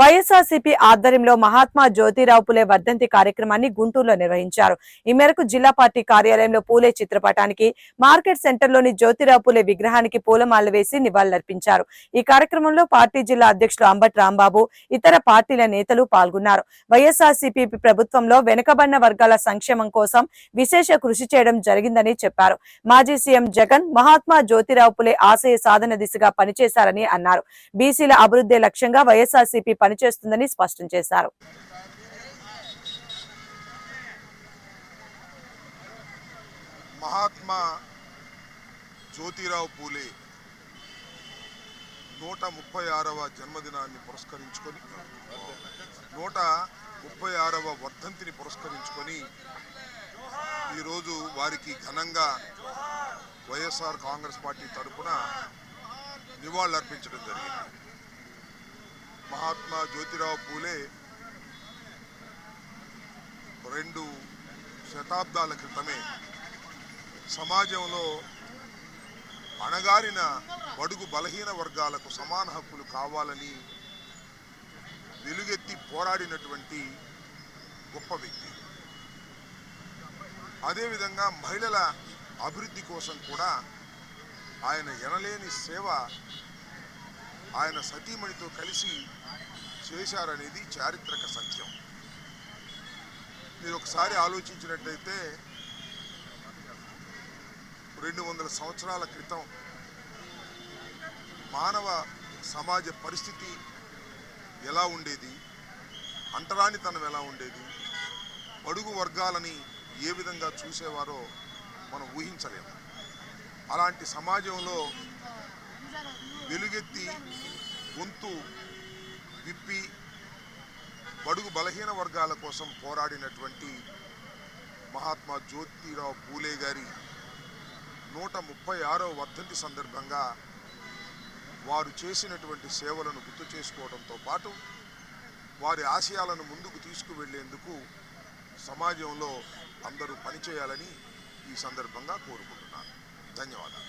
వైఎస్ఆర్సీపీ ఆధ్వర్యంలో మహాత్మా జ్యోతిరావు పులే వర్ధంతి కార్యక్రమాన్ని గుంటూరులో నిర్వహించారు. ఈ మేరకు జిల్లా పార్టీ కార్యాలయంలో పూలే చిత్రపటానికి మార్కెట్ సెంటర్లోని జ్యోతిరావు పులే విగ్రహానికి పూలమాలలు వేసి నివాళులర్పించారు. ఈ కార్యక్రమంలో పార్టీ జిల్లా అధ్యక్షులు అంబట్ రాంబాబు ఇతర పార్టీల నేతలు పాల్గొన్నారు. వైఎస్ఆర్సీపీ ప్రభుత్వంలో వెనుకబడిన వర్గాల సంక్షేమం కోసం విశేష కృషి చేయడం జరిగిందని చెప్పారు. మాజీ సీఎం జగన్ మహాత్మా జ్యోతిరావు పులే ఆశయ సాధన దిశగా పనిచేశారని అన్నారు. బీసీల అభివృద్ధి లక్ష్యంగా వైఎస్ఆర్సీపీ పనిచేస్తుందని స్పష్టం చేశారు. మహాత్మా జ్యోతిరావు పూలే నూట ముప్పై ఆరవ జన్మదినాన్ని పురస్కరించుకొని నూట ముప్పై ఆరవ వర్ధంతిని పురస్కరించుకొని ఈరోజు వారికి ఘనంగా వైఎస్ఆర్ కాంగ్రెస్ పార్టీ తరఫున నివాళులర్పించడం జరిగింది. మహాత్మా జ్యోతిరావు పూలే రెండు శతాబ్దాల క్రితమే సమాజంలో అణగారిన బడుగు బలహీన వర్గాలకు సమాన హక్కులు కావాలని వెలుగెత్తి పోరాడినటువంటి గొప్ప వ్యక్తి. అదేవిధంగా మహిళల అభివృద్ధి కోసం కూడా ఆయన ఎనలేని సేవ ఆయన సతీమణితో కలిసి చేశారనేది చారిత్రక సత్యం. మీరు ఒకసారి ఆలోచించినట్టయితే రెండు వందల సంవత్సరాల క్రితం మానవ సమాజ పరిస్థితి ఎలా ఉండేది? అంటరానితనం ఎలా ఉండేది? బడుగు వర్గాలని ఏ విధంగా చూసేవారో మనం ఊహించలేము. అలాంటి సమాజంలో వెలుగెత్తి గొంతు విప్పి బడుగు బలహీన వర్గాల కోసం పోరాడినటువంటి మహాత్మా జ్యోతిరావు పూలే గారి నూట ముప్పై ఆరవ వర్ధంతి సందర్భంగా వారు చేసినటువంటి సేవలను గుర్తు చేసుకోవడంతో పాటు వారి ఆశయాలను ముందుకు తీసుకువెళ్ళేందుకు సమాజంలో అందరూ పనిచేయాలని ఈ సందర్భంగా కోరుకుంటున్నాను. ధన్యవాదాలు.